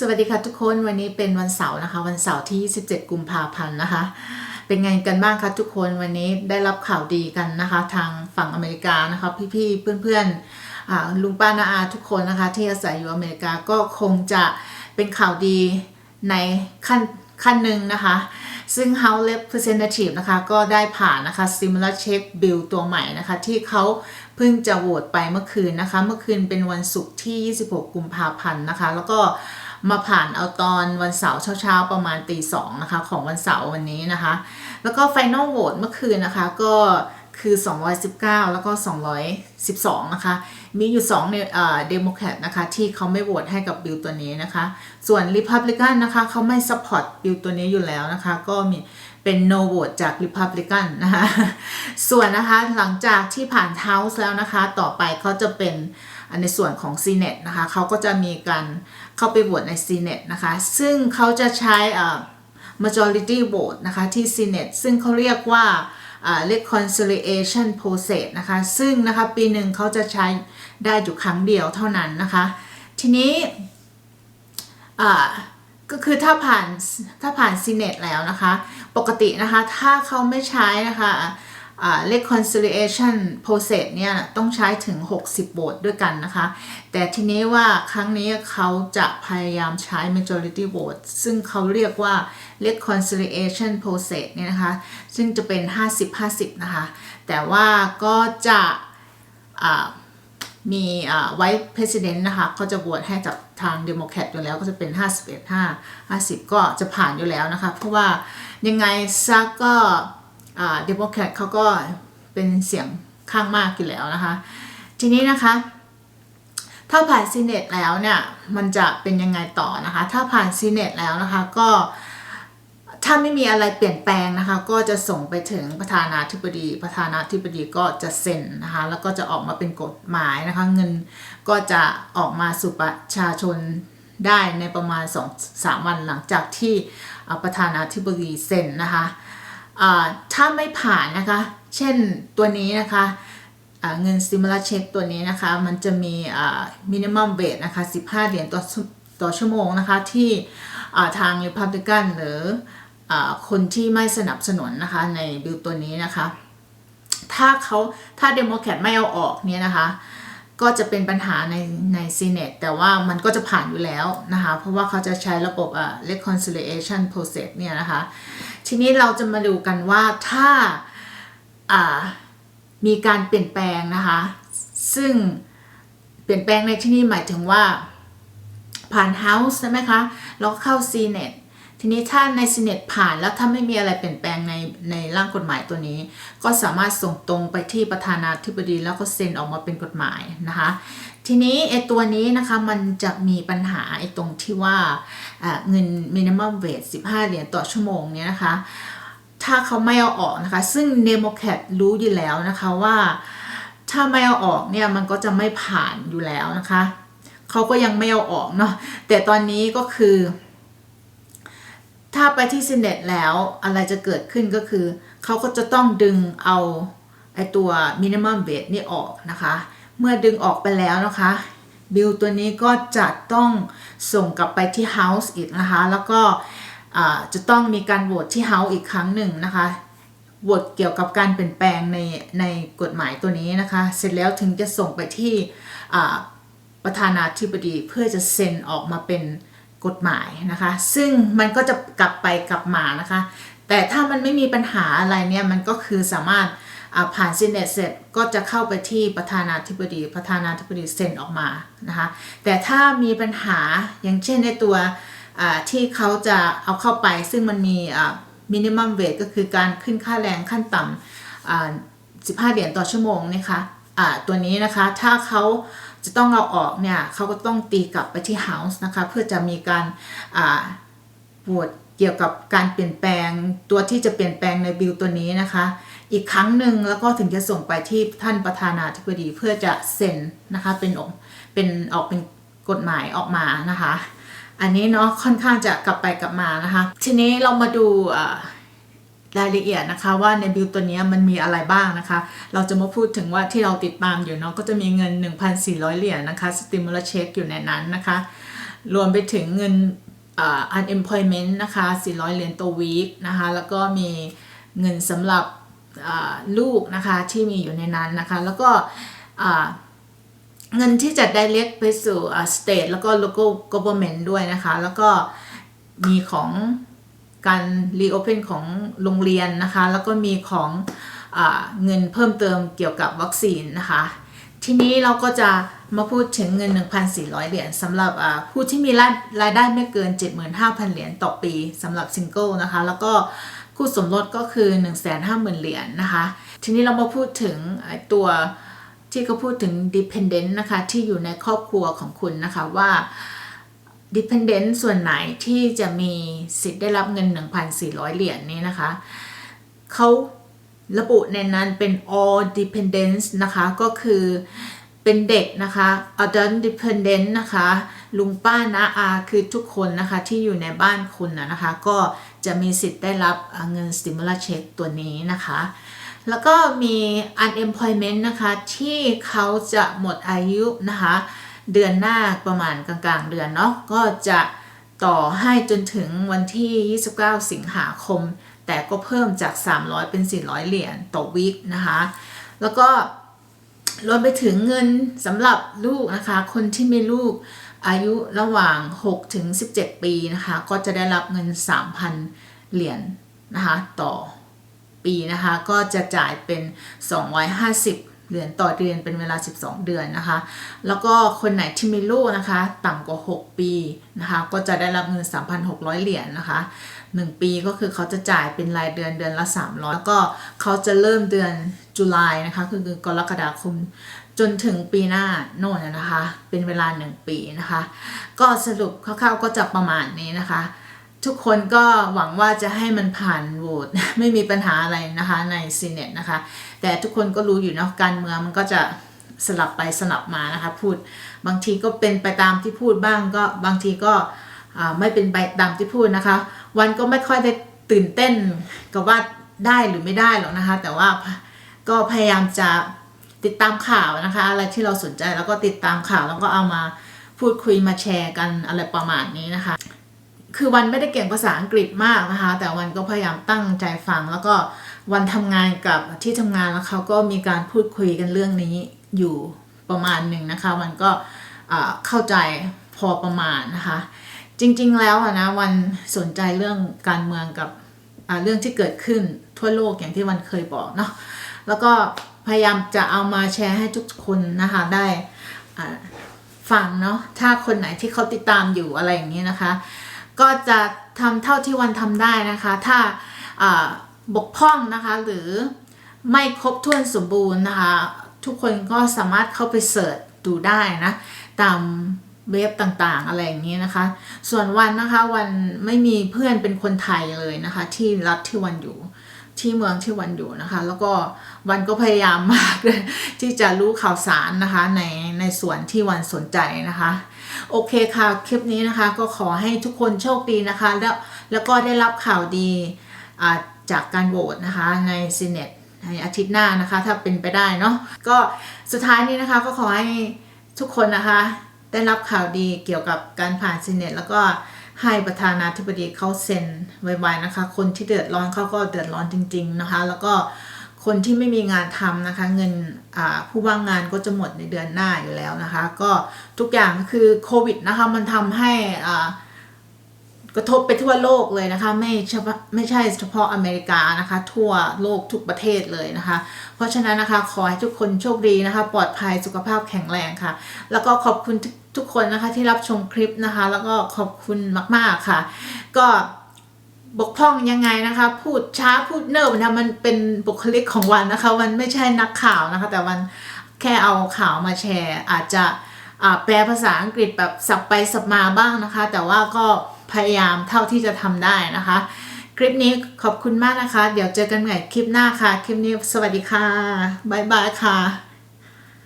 สวัสดีค่ะทุกคนวันนี้เป็นวันเสาร์นะคะ วันเสาร์ที่27กุมภาพันธ์นะคะ เป็นไงกันบ้างคะทุกคนวันนี้ได้รับข่าวดีกันนะคะ ทางฝั่งอเมริกานะคะ พี่ๆเพื่อนๆลุงป้านาอาทุกคนนะคะ ที่อาศัยอยู่อเมริกาก็คงจะเป็นข่าวดีในขั้นขั้นหนึ่งนะคะ ซึ่ง House Representative นะคะ ก็ได้ผ่านนะคะ Stimulus Check Bill ตัวใหม่นะคะ ที่เขาเพิ่งจะโหวตไปเมื่อคืนนะคะ เมื่อคืนเป็นวันศุกร์ที่ 26 กุมภาพันธ์นะคะ แล้วก็ มาผ่านเอาตอนวันเสาร์เช้าๆ ประมาณตีสองนะคะของวันเสาร์วันนี้นะคะ แล้วก็ไฟนอลโหวตเมื่อคืนนะคะก็คือ 219 แล้วก็ 212 นะคะ มีอยู่2เนี่ยเดโมแครตนะคะ ที่เขาไม่โหวตให้กับบิลตัวนี้นะคะ ส่วนริพับลิกันนะคะ เขาไม่สปอร์ตบิลตัวนี้อยู่แล้วนะคะ ก็มี เป็น no vote จาก Republican นะคะส่วนนะคะหลังจากที่ผ่าน House แล้วนะคะ ต่อไปเขาจะเป็นในส่วนของ Senate นะคะเขาก็จะมีการเข้าไปโหวตใน Senate นะคะ ซึ่งเขาจะใช้อ่า majority vote นะคะที่ Senate ซึ่งเขาเรียกว่าอ่า reconciliation process นะคะ ซึ่งนะคะปีหนึ่งเขาจะใช้ได้อยู่ครั้งเดียวเท่านั้นนะคะ ทีนี้อ่า ก็คือถ้าผ่านถ้าผ่าน Senate แล้วนะคะ ปกตินะคะ ถ้าเขาไม่ใช้นะคะอ่า reconciliation process เนี่ยต้องใช้ถึง 60 โหวตด้วยกันนะคะ แต่ทีนี้ว่าครั้งนี้เขาจะพยายามใช้ majority vote ซึ่งเขาเรียกว่า reconciliation process เนี่ยนะคะ ซึ่งจะเป็น 50-50 นะคะ แต่ว่าก็จะอ่า มีไวท์เพรสิดเนนต์นะคะก็จะโหวตให้กับทางเดโมแครตอยู่แล้วก็จะเป็น 51 5 50 ก็จะผ่านอยู่แล้วนะคะ เพราะว่ายังไงซักก็เดโมแครตเขาก็เป็นเสียงข้างมากอยู่แล้วนะคะ ทีนี้นะคะ ถ้าผ่านซีเนตแล้วเนี่ย มันจะเป็นยังไงต่อนะคะ ถ้าผ่านซีเนตแล้วนะคะก็ ถ้าไม่มีอะไรเปลี่ยนแปลงนะคะ ก็จะส่งไปถึงประธานาธิบดี ประธานาธิบดีก็จะเซ็นนะคะ แล้วก็จะออกมาเป็นกฎหมายนะคะ เงินก็จะออกมาสู่ประชาชนได้ในประมาณ 2-3 วันหลังจากที่ประธานาธิบดีเซ็นนะคะถ้าไม่ผ่านนะคะ เช่นตัวนี้นะคะเงิน stimulus check ตัวนี้นะคะ มันจะมี minimum wage นะคะ 15 เหรียญต่อต่อชั่วโมงนะคะ ที่ทาง Republican หรือ คนที่ไม่สนับสนุนนะคะในบิลตัวนี้นะคะ ถ้าเขาถ้าเดโมแครตไม่เอาออกเนี่ยนะคะก็จะเป็นปัญหาในในซีเนตแต่ว่ามันก็จะผ่านอยู่แล้วนะคะ เพราะว่าเขาจะใช้ระบบอ่า reconciliation process เนี่ยนะคะ ทีนี้เราจะมาดูกันว่าถ้ามีการเปลี่ยนแปลงนะคะ ซึ่งเปลี่ยนแปลงในที่นี้หมายถึงว่าผ่าน House ใช่ไหมคะ แล้วเข้า Senate ทีนี้ถ้าใน Senate ผ่านแล้วถ้าไม่มีอะไรเปลี่ยนแปลงในในร่างกฎหมายตัวนี้ ก็สามารถส่งตรงไปที่ประธานาธิบดีแล้วก็เซ็นออกมาเป็นกฎหมายนะคะ ทีนี้ไอตัวนี้นะคะมันจะมีปัญหาไอตรงที่ว่าเงิน minimum wage 15 เหรียญต่อชั่วโมงเนี้ยนะคะ ถ้าเขาไม่เอาออกนะคะ ซึ่งเดโมแครตรู้อยู่แล้วนะคะว่าถ้าไม่เอาออกเนี่ยมันก็จะไม่ผ่านอยู่แล้วนะคะ เขาก็ยังไม่เอาออกเนาะแต่ตอนนี้ก็คือ ถ้าไปที่ซีเนตแล้วอะไรจะเกิดขึ้นก็คือ เขาก็จะต้องดึงเอาไอตัวมินิมัมเบสนี่ออกนะคะ เมื่อดึงออกไปแล้วนะคะ บิลตัวนี้ก็จะต้องส่งกลับไปที่ House อีกนะคะ แล้วก็จะต้องมีการโหวตที่ House อีกครั้งหนึ่งนะคะโหวตเกี่ยวกับการเปลี่ยนแปลงในในกฎหมายตัวนี้นะคะ เสร็จแล้วถึงจะส่งไปที่ประธานาธิบดีเพื่อจะเซ็นออกมาเป็น กฎหมายนะคะ ซึ่งมันก็จะกลับไปกลับมานะคะ แต่ถ้ามันไม่มีปัญหาอะไรเนี่ยมันก็คือสามารถผ่านซีเนตเสร็จก็จะเข้าไปที่ประธานาธิบดีประธานาธิบดีเซ็นออกมานะคะแต่ถ้ามีปัญหาอย่างเช่นในตัวที่เขาจะเอาเข้าไปซึ่งมันมีมินิมัมเวทก็คือการขึ้นค่าแรงขั้นต่ำ15 เหรียญต่อชั่วโมงนะคะตัวนี้นะคะถ้าเขา จะต้องเอาออกเนี่ยเขาก็ต้องตีกลับไปที่ House นะคะเพื่อจะมีการโหวตเกี่ยวกับการเปลี่ยนแปลงตัวที่จะเปลี่ยนแปลงในบิลตัวนี้นะคะ อีกครั้งหนึ่งแล้วก็ถึงจะส่งไปที่ท่านประธานาธิบดีเพื่อจะเซ็นนะคะเป็นออกเป็นออกเป็นกฎหมายออกมานะคะ อันนี้เนาะค่อนข้างจะกลับไปกลับมานะคะ ทีนี้เรามาดู รายละเอียดนะคะว่าในบิลตัวนี้มันมีอะไรบ้างนะคะ เราจะมาพูดถึงว่าที่เราติดตามอยู่เนาะก็จะมีเงิน 1,400 เหรียญนะคะสติมูลเช็คอยู่ในนั้นนะคะ รวมไปถึงเงินอ่า unemployment นะคะ 400 เหรียญต่อวีคนะคะ แล้วก็มีเงินสำหรับลูกนะคะที่มีอยู่ในนั้นนะคะ แล้วก็เงินที่จะ direct ไปสู่อ่า state แล้วก็ local government ด้วยนะคะ แล้วก็มีของ การ reopen ของโรงเรียนนะคะ แล้วก็มีของอเงินเพิ่มเติมเกี่ยวกับวัคซีนนะคะ ทีนี้เราก็จะมาพูดถึงเงิน 1,400 เหรียญสำหรับผู้ที่มีรายรายได้ไม่เกิน 75,000 เหรียญต่อปีสำหรับซิงเกิลนะคะ แล้วก็คู่สมรสก็คือ 150,000 เหรียญนะคะ ทีนี้เรามาพูดถึงตัวที่เขาพูดถึง dependent นะคะ ที่อยู่ในครอบครัวของคุณนะคะว่า dependent ส่วนไหนที่จะมีสิทธิ์ได้รับเงิน 1,400 เหรียญนี้นะคะ เขาระบุในนั้นเป็น all dependents นะคะ ก็คือเป็นเด็กนะคะ adult dependent นะคะ ลุงป้าน้าอาคือทุกคนนะคะที่อยู่ในบ้านคุณนะนะคะ ก็จะมีสิทธิ์ได้รับเงิน stimulus check ตัวนี้นะคะ แล้วก็มี unemployment นะคะ ที่เขาจะหมดอายุนะคะ เดือนหน้าประมาณกลางๆ เดือนเนาะก็จะต่อให้จนถึงวันที่ 29 สิงหาคม แต่ก็เพิ่มจาก 300 เป็น 400 เหรียญต่อวีคนะคะ แล้วก็รวมไปถึงเงินสำหรับลูกนะคะ คนที่มีลูกอายุระหว่าง 6 ถึง 17 ปีนะคะ ก็จะได้รับเงิน 3,000 เหรียญนะคะ ต่อปีนะคะ ก็จะจ่ายเป็น 250 เหรียญต่อเดือนเป็นเวลา 12 เดือนนะคะ แล้วก็คนไหนที่มีลูกนะคะ ต่ำกว่า 6 ปีนะคะ ก็จะได้รับเงิน 3,600 เหรียญนะคะ 1 ปีก็คือเขาจะจ่ายเป็นรายเดือนเดือนละ 300 แล้วก็เขาจะเริ่มเดือนจุลายนะคะ คือกรกฎาคมจนถึงปีหน้าโน่นนะคะ เป็นเวลา 1 ปีนะคะ ก็สรุปคร่าวๆก็จะประมาณนี้นะคะ ทุกคนก็หวังว่าจะให้มันผ่านโหวตไม่มีปัญหาอะไรนะคะในซีเนตนะคะ แต่ทุกคนก็รู้อยู่เนาะการเมืองมันก็จะสลับไปสลับมานะคะ พูดบางทีก็เป็นไปตามที่พูดบ้างก็บางทีก็ไม่เป็นไปตามที่พูดนะคะ วันก็ไม่ค่อยได้ตื่นเต้นกับว่าได้หรือไม่ได้หรอกนะคะ แต่ว่าก็พยายามจะติดตามข่าวนะคะ อะไรที่เราสนใจแล้วก็ติดตามข่าวแล้วก็เอามาพูดคุยมาแชร์กันอะไรประมาณนี้นะคะ คือวันไม่ได้เก่งภาษาอังกฤษมากนะคะ แต่วันก็พยายามตั้งใจฟัง แล้วก็วันทำงานกับที่ทำงานแล้วเขาก็มีการพูดคุยกันเรื่องนี้อยู่ประมาณหนึ่งนะคะ วันก็เข้าใจพอประมาณนะคะ จริงๆแล้วนะวันสนใจเรื่องการเมืองกับเรื่องที่เกิดขึ้นทั่วโลกอย่างที่วันเคยบอกเนาะแล้วก็พยายามจะเอามาแชร์ให้ทุกคนนะคะได้ฟังเนาะถ้าคนไหนที่เขาติดตามอยู่อะไรอย่างนี้นะคะ ก็จะทำเท่าที่วันทำได้นะคะ ถ้าบกพร่องนะคะหรือไม่ครบถ้วนสมบูรณ์นะคะ ทุกคนก็สามารถเข้าไปเสิร์ชดูได้นะ ตามเว็บต่างๆ อะไรอย่างนี้นะคะ ส่วนวันนะคะวันไม่มีเพื่อนเป็นคนไทยเลยนะคะ ที่รับที่วันอยู่ ที่เมืองที่วันอยู่นะคะ แล้วก็วันก็พยายามมากเลยที่จะรู้ข่าวสารนะคะในในส่วนที่วันสนใจนะคะ โอเคค่ะคลิปนี้นะคะ ก็ขอให้ทุกคนโชคดีนะคะ แล้วแล้วก็ได้รับข่าวดีจากการโหวตนะคะในซีเนตในอาทิตย์หน้านะคะ ถ้าเป็นไปได้เนาะก็สุดท้ายนี้นะคะก็ขอให้ทุกคนนะคะ ได้รับข่าวดีเกี่ยวกับการผ่านซีเนตแล้วก็ ให้ประธานาธิบดีเขาเซ็นไวๆนะคะ คนที่เดือดร้อนเขาก็เดือดร้อนจริง ๆนะคะ แล้วก็คนที่ไม่มีงานทำนะคะ เงินผู้ว่างงานก็จะหมดในเดือนหน้าอยู่แล้วนะคะ ก็ทุกอย่างคือโควิดนะคะ มันทำให้อ่า กระทบไปทั่วโลกเลยนะคะ ไม่เฉพาะไม่ใช่เฉพาะอเมริกานะคะ ทั่วโลกทุกประเทศเลยนะคะ เพราะฉะนั้นนะคะขอให้ทุกคนโชคดีนะคะ ปลอดภัยสุขภาพแข็งแรงค่ะ แล้วก็ขอบคุณทุกทุกคนนะคะที่รับชมคลิปนะคะ แล้วก็ขอบคุณมาก ๆค่ะ ก็บกพร่องยังไงนะคะ พูดช้าพูดเนิบนะมันเป็นบุคลิกของวันนะคะ วันไม่ใช่นักข่าวนะคะ แต่วันแค่เอาข่าวมาแชร์ อาจจะแปลภาษาอังกฤษแบบสับไปสับมาบ้างนะคะ แต่ว่าก็ พยายามเท่าที่จะทำได้นะคะ คลิปนี้ขอบคุณมากนะคะ เดี๋ยวเจอกันใหม่คลิปหน้าค่ะ คลิปนี้สวัสดีค่ะ บ๊ายบายค่ะ